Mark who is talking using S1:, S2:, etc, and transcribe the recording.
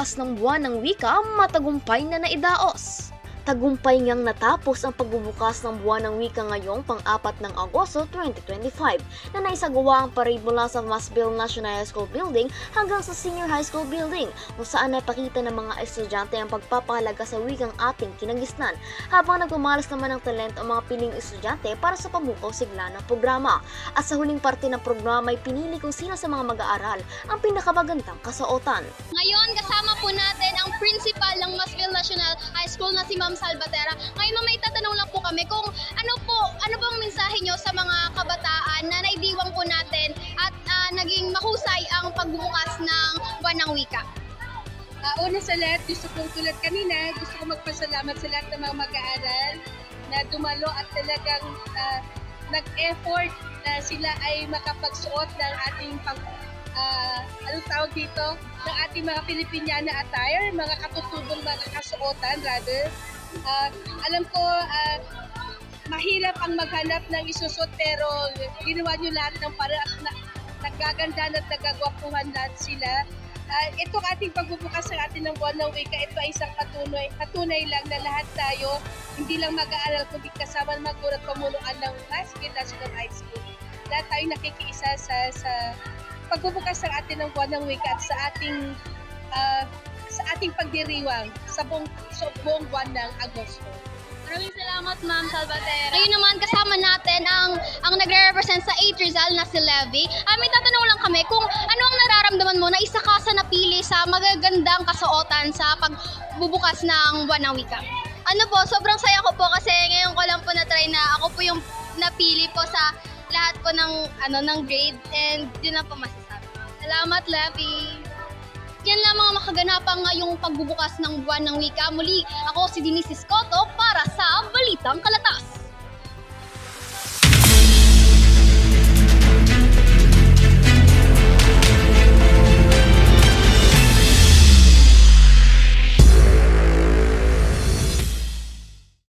S1: pagbubukas ng buwan ng wika matagumpay na naidaos. Tagumpay ngang natapos ang pagbubukas ng buwan ng wika ngayong pang-apat ng Agosto 2025 na naisagawa ang parade mula sa Masville National High School Building hanggang sa Senior High School Building kung saan napakita ng mga estudyante ang pagpapahalaga sa wikang ating kinagisnan habang nagmamalas naman ng talento ang mga piling estudyante para sa pamukaw sigla ng programa. At sa huling parte ng programa ay pinili kung sino sa mga mag-aaral ang pinakamagandang kasuotan.
S2: Ngayon, po natin ang principal ng Masville National High School na si Ma'am Salvatera. Ngayon, ma'am, may tatanong lang po kami kung ano po, ano bang mensahe nyo sa mga kabataan na naidiwang po natin at ah, naging mahusay ang pagbubukas ng buwan ng wika.
S3: Ah, una sa lahat, gusto kong tulad kanina, gusto kong magpasalamat sa lahat ng mga mag-aaral na dumalo at talagang ah, nag-effort na sila ay makapagsuot ng ating pang ah, anong tawag dito? ng ating mga Filipiniana attire, mga katutubong mga kasuotan rather. Ah, alam ko ah, mahirap ang maghanap ng isusot pero ginawa nyo lahat ng para at na, naggaganda at nagagwapuhan lahat sila. Ah, itong ating pagbubukas ng atin ng buwan ng wika, ito ay isang patunay, patunay lang na lahat tayo, hindi lang mag-aaral kundi kasama ng magurat pamunuan ng Masville National High School. Lahat tayo nakikiisa sa, sa pagbubukas ng atin ng buwan ng wika at sa ating ah, sa ating pagdiriwang sa buong, sa buong buwan ng Agosto.
S2: Maraming salamat, Ma'am Salvatera. Ngayon naman, kasama natin ang ang nagre-represent sa 8 Rizal na si Levy. Ah, may tatanong lang kami kung ano ang nararamdaman mo na isa ka sa napili sa magagandang kasuotan sa pagbubukas ng buwan ng wika. Ano po, sobrang saya ko po kasi ngayon ko lang po na-try na ako po yung napili po sa lahat po ng ano ng grade and yun na po masasabi. Salamat, Levy! Yan lang mga makaganapang ngayong pagbubukas ng buwan ng wika. Muli, ako si Denise Scotto para sa Balitang Kalatas.